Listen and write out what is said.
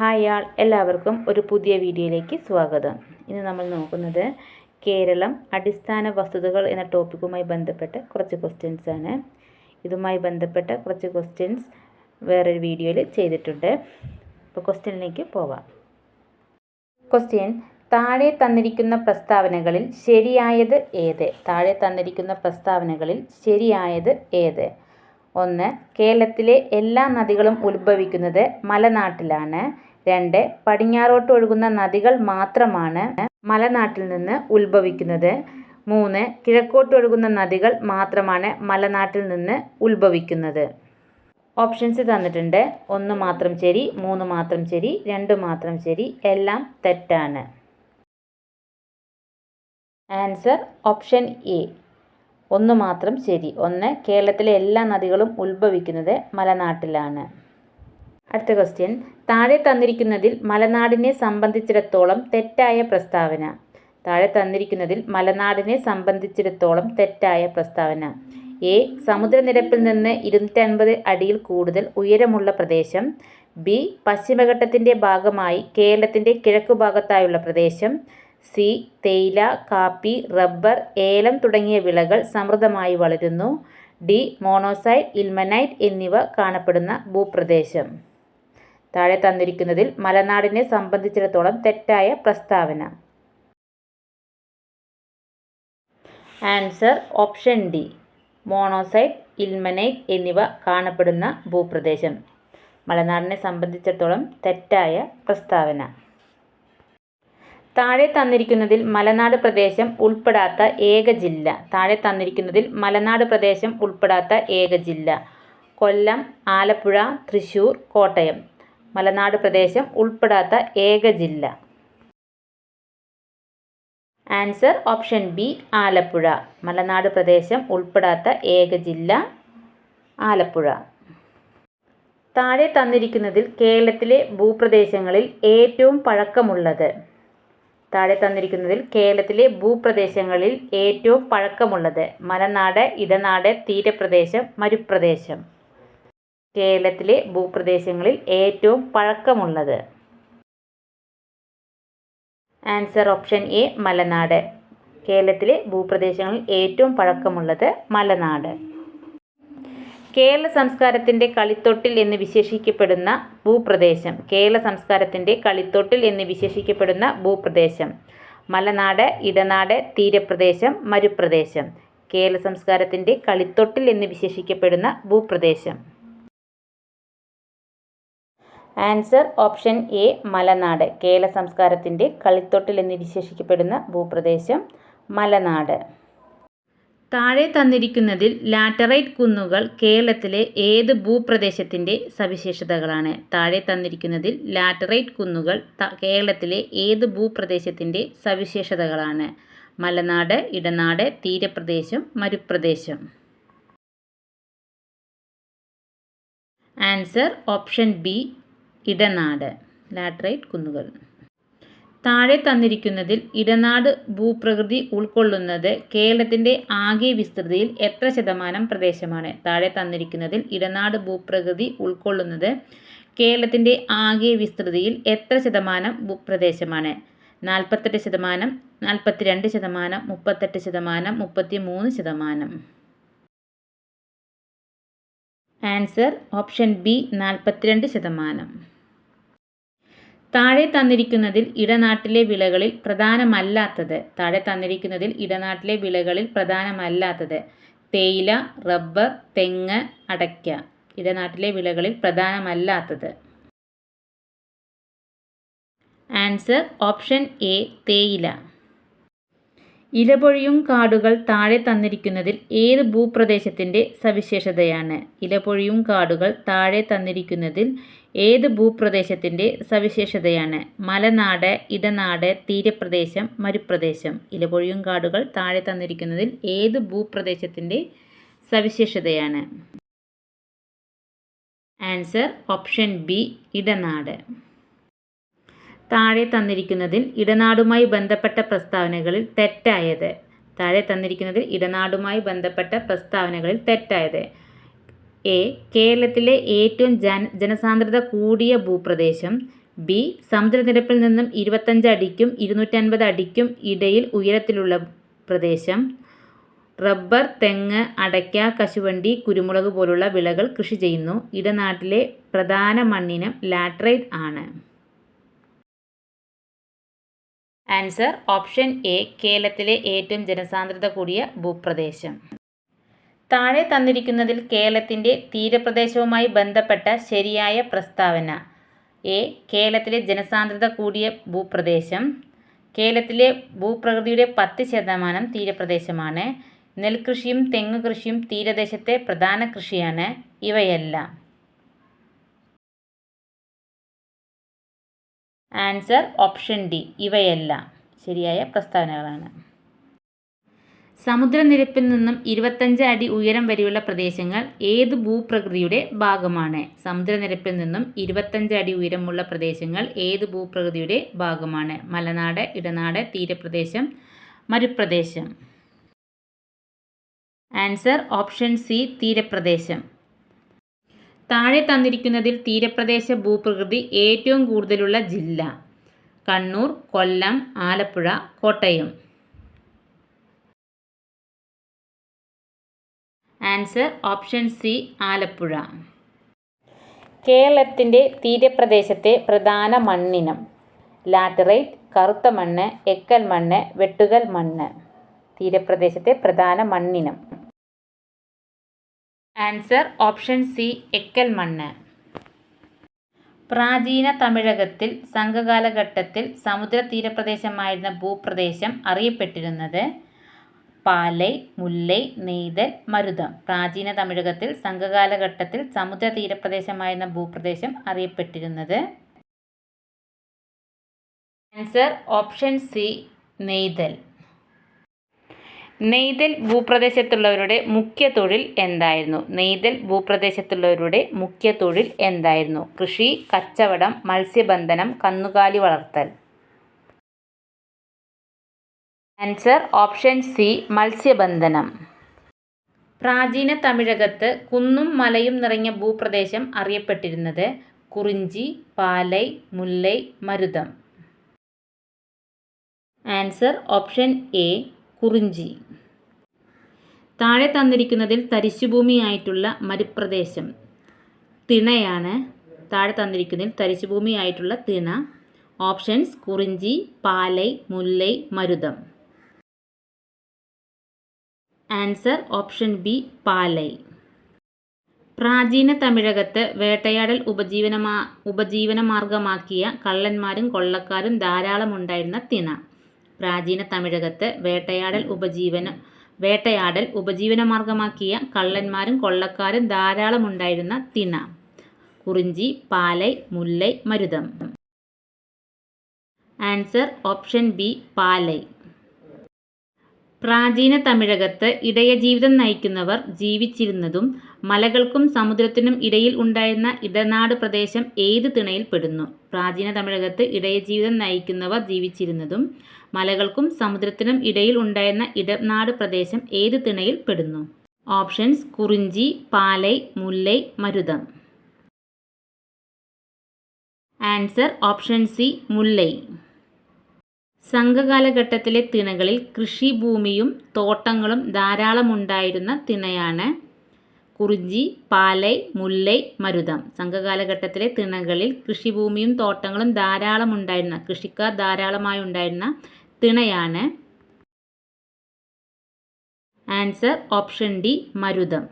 Hi ആൾ എല്ലാവർക്കും ഒരു പുതിയ വീഡിയോയിലേക്ക് സ്വാഗതം. ഇന്ന് നമ്മൾ നോക്കുന്നത് കേരളം അടിസ്ഥാന വസ്തുതകൾ എന്ന ടോപ്പിക്കുമായി ബന്ധപ്പെട്ട കുറച്ച് ക്വസ്റ്റ്യൻസ് ആണ്. ഇതുമായി ബന്ധപ്പെട്ട കുറച്ച് ക്വസ്റ്റ്യൻസ് വേറൊരു വീഡിയോയിൽ ചെയ്തിട്ടുണ്ട്. അപ്പോൾ ക്വസ്റ്റ്യനിലേക്ക് പോവാം. ക്വസ്റ്റ്യൻ താഴെ തന്നിരിക്കുന്ന പ്രസ്താവനകളിൽ ശരിയായത് ഏത്? താഴെ തന്നിരിക്കുന്ന പ്രസ്താവനകളിൽ ശരിയായത് ഏത്? ഒന്ന് കേരളത്തിലെ എല്ലാ നദികളും ഉത്ഭവിക്കുന്നത് മലനാട്ടിലാണ്. രണ്ട് പടിഞ്ഞാറോട്ട് ഒഴുകുന്ന നദികൾ മാത്രമാണ് മലനാട്ടിൽ നിന്ന് ഉത്ഭവിക്കുന്നത്. മൂന്ന് കിഴക്കോട്ട് ഒഴുകുന്ന നദികൾ മാത്രമാണ് മലനാട്ടിൽ നിന്ന് ഉത്ഭവിക്കുന്നത്. ഓപ്ഷൻസ് തന്നിട്ടുണ്ട്. ഒന്ന് മാത്രം ശരി മൂന്ന് മാത്രം ശരി രണ്ട് മാത്രം ശരി എല്ലാം തെറ്റാണ്. ആൻസർ ഓപ്ഷൻ എ ഒന്ന് മാത്രം ശരി. ഒന്ന് കേരളത്തിലെ എല്ലാ നദികളും ഉത്ഭവിക്കുന്നത് മലനാട്ടിലാണ്. അടുത്ത ക്വസ്റ്റ്യൻ താഴെ തന്നിരിക്കുന്നതിൽ മലനാടിനെ സംബന്ധിച്ചിടത്തോളം തെറ്റായ പ്രസ്താവന. താഴെ തന്നിരിക്കുന്നതിൽ മലനാടിനെ സംബന്ധിച്ചിടത്തോളം തെറ്റായ പ്രസ്താവന. എ. സമുദ്രനിരപ്പിൽ നിന്ന് ഇരുന്നൂറ്റൻപത് അടിയിൽ കൂടുതൽ ഉയരമുള്ള പ്രദേശം. ബി. പശ്ചിമഘട്ടത്തിന്റെ ഭാഗമായി കേരളത്തിന്റെ കിഴക്കുഭാഗത്തായുള്ള പ്രദേശം. സി. തേയില കാപ്പി റബ്ബർ ഏലം തുടങ്ങിയ വിളകൾ സമൃദ്ധമായി വളരുന്നു. ഡി. മോണോസൈഡ് ഇൽമനൈറ്റ് എന്നിവ കാണപ്പെടുന്ന ഭൂപ്രദേശം. താഴെ തന്നിരിക്കുന്നതിൽ മലനാടിനെ സംബന്ധിച്ചിടത്തോളം തെറ്റായ പ്രസ്താവന. Answer option D. Monazite ilmenite എന്നിവ കാണപ്പെടുന്ന ഭൂപ്രദേശം. മലനാടിനെ സംബന്ധിച്ചിടത്തോളം തെറ്റായ പ്രസ്താവന. താഴെ തന്നിരിക്കുന്നതിൽ മലനാട് പ്രദേശം ഉൾപ്പെടാത്ത ഏക ജില്ല. താഴെ തന്നിരിക്കുന്നതിൽ മലനാട് പ്രദേശം ഉൾപ്പെടാത്ത ഏക ജില്ല. കൊല്ലം ആലപ്പുഴ തൃശ്ശൂർ കോട്ടയം. മലനാട് പ്രദേശം ഉൾപ്പെടാത്ത ഏക ജില്ല. Answer option B Alappuzha. മലനാട് പ്രദേശം ഉൾപ്പെടാത്ത ഏക ജില്ല ആലപ്പുഴ. താഴെ തന്നിരിക്കുന്നതിൽ കേരളത്തിലെ ഭൂപ്രദേശങ്ങളിൽ ഏറ്റവും പഴക്കമുള്ളത്. താഴെ തന്നിരിക്കുന്നതിൽ കേരളത്തിലെ ഭൂപ്രദേശങ്ങളിൽ ഏറ്റവും പഴക്കമുള്ളത് മലനാട് ഇടനാട് തീരപ്രദേശം മരുപ്രദേശം. കേരളത്തിലെ ഭൂപ്രദേശങ്ങളിൽ ഏറ്റവും പഴക്കമുള്ളത്? ആൻസർ ഓപ്ഷൻ എ മലനാട്. കേരളത്തിലെ ഭൂപ്രദേശങ്ങളിൽ ഏറ്റവും പഴക്കമുള്ളത് മലനാട്. കേരള സംസ്കാരത്തിന്റെ കളിത്തൊട്ടിൽ എന്ന് വിശേഷിക്കപ്പെടുന്ന ഭൂപ്രദേശം. കേരള സംസ്കാരത്തിന്റെ കളിത്തൊട്ടിൽ എന്ന് വിശേഷിക്കപ്പെടുന്ന ഭൂപ്രദേശം. മലനാട് ഇടനാട് തീരപ്രദേശം മരുപ്രദേശം. കേരള സംസ്കാരത്തിന്റെ കളിത്തൊട്ടിൽ എന്ന് വിശേഷിക്കപ്പെടുന്ന ഭൂപ്രദേശം. ആൻസർ ഓപ്ഷൻ എ മലനാട്. കേരള സംസ്കാരത്തിന്റെ കളിത്തൊട്ടിൽ എന്ന് വിശേഷിക്കപ്പെടുന്ന ഭൂപ്രദേശം മലനാട്. താഴെ തന്നിരിക്കുന്നതിൽ ലാറ്ററൈറ്റ് കുന്നുകൾ കേരളത്തിലെ ഏത് ഭൂപ്രദേശത്തിന്റെ സവിശേഷതകളാണ്? താഴെ തന്നിരിക്കുന്നതിൽ ലാറ്ററൈറ്റ് കുന്നുകൾ കേരളത്തിലെ ഏത് ഭൂപ്രദേശത്തിന്റെ സവിശേഷതകളാണ്? മലനാട് ഇടനാട് തീരപ്രദേശം മരുപ്രദേശം. ആൻസർ ഓപ്ഷൻ ബി ഇടനാട് ലാറ്ററൈറ്റ് കുന്നുകൾ. താഴെ തന്നിരിക്കുന്നതിൽ ഇടനാട് ഭൂപ്രകൃതി ഉൾക്കൊള്ളുന്നത് കേരളത്തിന്റെ ആകെ വിസ്തൃതിയിൽ എത്ര ശതമാനം പ്രദേശമാണ്? താഴെ തന്നിരിക്കുന്നതിൽ ഇടനാട് ഭൂപ്രകൃതി ഉൾക്കൊള്ളുന്നത് കേരളത്തിന്റെ ആകെ വിസ്തൃതിയിൽ എത്ര ശതമാനം ഭൂപ്രദേശമാണ് നാൽപ്പത്തെട്ട് ശതമാനം നാൽപ്പത്തിരണ്ട് ശതമാനം മുപ്പത്തെട്ട് ശതമാനം മുപ്പത്തി മൂന്ന് ശതമാനം. ആൻസർ ഓപ്ഷൻ ബി നാൽപ്പത്തിരണ്ട് ശതമാനം. താഴെ തന്നിരിക്കുന്നതിൽ ഇടനാട്ടിലെ വിളകളിൽ പ്രധാനമല്ലാത്തത്. താഴെ തന്നിരിക്കുന്നതിൽ ഇടനാട്ടിലെ വിളകളിൽ പ്രധാനമല്ലാത്തത്. തേയില റബ്ബർ തെങ്ങ് അടയ്ക്ക. ഇടനാട്ടിലെ വിളകളിൽ പ്രധാനമല്ലാത്തത്. ആൻസർ ഓപ്ഷൻ എ തേയില. ഇലപൊഴിയും കാടുകൾ താഴെ തന്നിരിക്കുന്നതിൽ ഏത് ഭൂപ്രദേശത്തിന്റെ സവിശേഷതയാണ്? ഇലപൊഴിയും കാടുകൾ താഴെ തന്നിരിക്കുന്നതിൽ ഏത് ഭൂപ്രദേശത്തിന്റെ സവിശേഷതയാണ്? മലനാട് ഇടനാട് തീരപ്രദേശം മരുപ്രദേശം. ഇലപൊഴിയും കാടുകൾ താഴെ തന്നിരിക്കുന്നതിൽ ഏത് ഭൂപ്രദേശത്തിന്റെ സവിശേഷതയാണ്? ആൻസർ ഓപ്ഷൻ ബി ഇടനാട്. താഴെ തന്നിരിക്കുന്നതിൽ ഇടനാടുമായി ബന്ധപ്പെട്ട പ്രസ്താവനകളിൽ തെറ്റായത്. താഴെ തന്നിരിക്കുന്നതിൽ ഇടനാടുമായി ബന്ധപ്പെട്ട പ്രസ്താവനകളിൽ തെറ്റായത്. എ. കേരളത്തിലെ ഏറ്റവും ജന ജനസാന്ദ്രത കൂടിയ ഭൂപ്രദേശം. ബി. സമുദ്രനിരപ്പിൽ നിന്നും ഇരുപത്തഞ്ച് അടിക്കും ഇരുന്നൂറ്റൻപത് അടിക്കും ഇടയിൽ ഉയരത്തിലുള്ള പ്രദേശം. റബ്ബർ തെങ്ങ് അടയ്ക്ക കശുവണ്ടി കുരുമുളക് പോലുള്ള വിളകൾ കൃഷി ചെയ്യുന്നു. ഇടനാട്ടിലെ പ്രധാന മണ്ണിനം ലാട്രൈറ്റ് ആണ്. ആൻസർ ഓപ്ഷൻ എ കേരളത്തിലെ ഏറ്റവും ജനസാന്ദ്രത കൂടിയ ഭൂപ്രദേശം. താഴെ തന്നിരിക്കുന്നതിൽ കേരളത്തിന്റെ തീരപ്രദേശവുമായി ബന്ധപ്പെട്ട ശരിയായ പ്രസ്താവന. എ കേരളത്തിലെ ജനസാന്ദ്രത കൂടിയ ഭൂപ്രദേശം. കേരളത്തിലെ ഭൂപ്രകൃതിയുടെ പത്ത് ശതമാനം തീരപ്രദേശമാണ്. നെൽകൃഷിയും തെങ്ങ് കൃഷിയും തീരദേശത്തെ പ്രധാന കൃഷിയാണ്. ഇവയെല്ലാം ആൻസർ ഓപ്ഷൻ ഡി. ഇവയെല്ലാം ശരിയായ പ്രസ്താവനകളാണ്. സമുദ്രനിരപ്പിൽ നിന്നും ഇരുപത്തഞ്ച് അടി ഉയരം വരെയുള്ള പ്രദേശങ്ങൾ ഏത് ഭൂപ്രകൃതിയുടെ ഭാഗമാണ്? സമുദ്രനിരപ്പിൽ നിന്നും ഇരുപത്തഞ്ച് അടി ഉയരമുള്ള പ്രദേശങ്ങൾ ഏത് ഭൂപ്രകൃതിയുടെ ഭാഗമാണ്? മലനാട് ഇടനാട് തീരപ്രദേശം മരുപ്രദേശം. ആൻസർ ഓപ്ഷൻ സി തീരപ്രദേശം. താഴെ തന്നിരിക്കുന്നതിൽ തീരപ്രദേശ ഭൂപ്രകൃതി ഏറ്റവും കൂടുതലുള്ള ജില്ല. Kannur Kollam Alappuzha Kottayam. Answer option C Alappuzha. കേരളത്തിന്റെ തീരപ്രദേശത്തെ പ്രധാന മണ്ണിനം. ലാറ്ററൈറ്റ് കറുത്ത മണ്ണ് എക്കൽ മണ്ണ് വെട്ടുകൽ മണ്ണ്. തീരപ്രദേശത്തെ പ്രധാന മണ്ണിനം. ആൻസർ ഓപ്ഷൻ സി എക്കൽ മണ്ണ്. പ്രാചീന തമിഴകത്തിൽ സംഘകാലഘട്ടത്തിൽ സമുദ്ര തീരപ്രദേശമായിരുന്ന ഭൂപ്രദേശം അറിയപ്പെട്ടിരുന്നത് പാലൈ മുല്ലൈ നെയ്തൽ മരുതം. പ്രാചീന തമിഴകത്തിൽ സംഘകാലഘട്ടത്തിൽ സമുദ്ര തീരപ്രദേശമായിരുന്ന ഭൂപ്രദേശം അറിയപ്പെട്ടിരുന്നത് ആൻസർ ഓപ്ഷൻ സി നെയ്തൽ. നെയ്തൽ ഭൂപ്രദേശത്തുള്ളവരുടെ മുഖ്യ തൊഴിൽ എന്തായിരുന്നു? നെയ്തൽ ഭൂപ്രദേശത്തുള്ളവരുടെ മുഖ്യ തൊഴിൽ എന്തായിരുന്നു? കൃഷി കച്ചവടം മത്സ്യബന്ധനം കന്നുകാലി വളർത്തൽ. ആൻസർ ഓപ്ഷൻ സി മത്സ്യബന്ധനം. പ്രാചീന തമിഴകത്ത് കുന്നും മലയും നിറഞ്ഞ ഭൂപ്രദേശം അറിയപ്പെട്ടിരുന്നത് കുറിഞ്ചി പാലൈ മുല്ലൈ മരുതം. ആൻസർ ഓപ്ഷൻ എ കുറിഞ്ചി. താഴെ തന്നിരിക്കുന്നതിൽ തരിശുഭൂമിയായിട്ടുള്ള മരുപ്രദേശം. തിണയാണ്. താഴെ തന്നിരിക്കുന്നതിൽ തരിശുഭൂമിയായിട്ടുള്ള തിണ. ഓപ്ഷൻസ് കുറിഞ്ചി പാലൈ മുല്ലൈ മരുതം. ആൻസർ ഓപ്ഷൻ ബി പാലൈ. പ്രാചീന തമിഴകത്ത് വേട്ടയാടൽ ഉപജീവനമാ ഉപജീവനമാർഗമാക്കിയ കള്ളന്മാരും കൊള്ളക്കാരും ധാരാളമുണ്ടായിരുന്ന തിണ. പ്രാചീന തമിഴകത്ത് വേട്ടയാടൽ ഉപജീവന വേട്ടയാടൽ ഉപജീവനമാർഗമാക്കിയ കള്ളന്മാരും കൊള്ളക്കാരും ധാരാളമുണ്ടായിരുന്ന തിണ. കുറിഞ്ചി പാലൈ മുല്ലൈ മരുതം. ആൻസർ ഓപ്ഷൻ ബി പാലൈ. പ്രാചീന തമിഴകത്ത് ഇടയജീവിതം നയിക്കുന്നവർ ജീവിച്ചിരുന്നതും മലകൾക്കും സമുദ്രത്തിനും ഇടയിൽ ഉണ്ടായിരുന്ന ഇടനാട് പ്രദേശം ഏത് തിണയിൽ പെടുന്നു? പ്രാചീന തമിഴകത്ത് ഇടയജീവിതം നയിക്കുന്നവർ ജീവിച്ചിരുന്നതും മലകൾക്കും സമുദ്രത്തിനും ഇടയിൽ ഉണ്ടായിരുന്ന ഇടനാട് പ്രദേശം ഏത് തിണയിൽ പെടുന്നു? ഓപ്ഷൻസ് കുറിഞ്ചി പാലൈ മുല്ലൈ മരുതം. ആൻസർ ഓപ്ഷൻ സി മുല്ലൈ. സംഘകാലഘട്ടത്തിലെ തിണകളിൽ കൃഷിഭൂമിയും തോട്ടങ്ങളും ധാരാളമുണ്ടായിരുന്ന തിണയാണ് കുറിഞ്ചി പാലൈ മുല്ലൈ മരുതം. സംഘകാലഘട്ടത്തിലെ തിണകളിൽ കൃഷിഭൂമിയും തോട്ടങ്ങളും ധാരാളമുണ്ടായിരുന്ന കൃഷിക്കാർ ധാരാളമായി ഉണ്ടായിരുന്ന തിണയാണ്. ആൻസർ ഓപ്ഷൻ ഡി മരുതം